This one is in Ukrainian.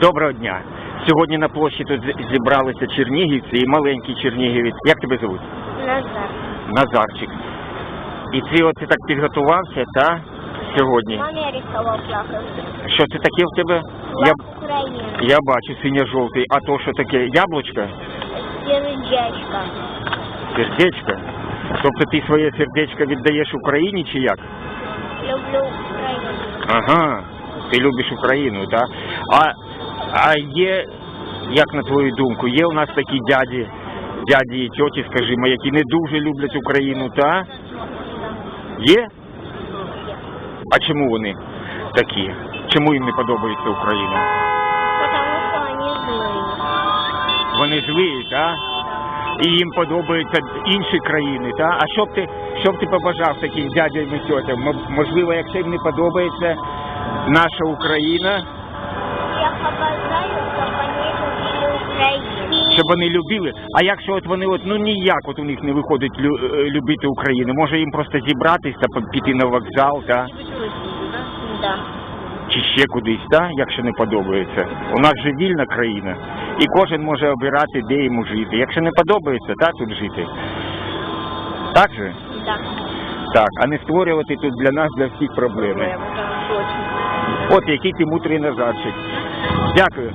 Доброго дня. Сьогодні на площі тут зібралися чернігівці і маленький чернігівець. Як тебе звуть? Назад. Назарчик. І ти оце так підготувався, та? Сьогодні. Маме рисовал. Що це таке в тебе? Я, я бачу синьо-жовтий. А то що таке? Яблучко? Сердечко. Сердечко? Тобто ти своє сердечко віддаєш Україні чи як? Люблю Украину. Ага, ти любиш Україну, так? А, а є, як на твою думку, є у нас такі дяді, дяді і тьоті, скажімо, які не дуже люблять Україну, та? Є? А чому вони такі? Чому їм не подобається Україна? Вони злі, так? І їм подобаються інші країни, та? А що б ти, що б ти побажав таким дядям і тьотям? Можливо, якщо їм не подобається наша Україна, щоб вони любили. А якщо от вони от ну ніяк от у них не виходить лю, е, любити Україну, може їм просто зібратись та піти на вокзал, та Да. чи ще кудись, та якщо не подобається. У нас же вільна країна, і кожен може обирати, де йому жити. Якщо не подобається, та тут жити. Так же? Да. Так, а не створювати тут для нас для всіх проблеми. От який ти мудрий назарчик. Дякую.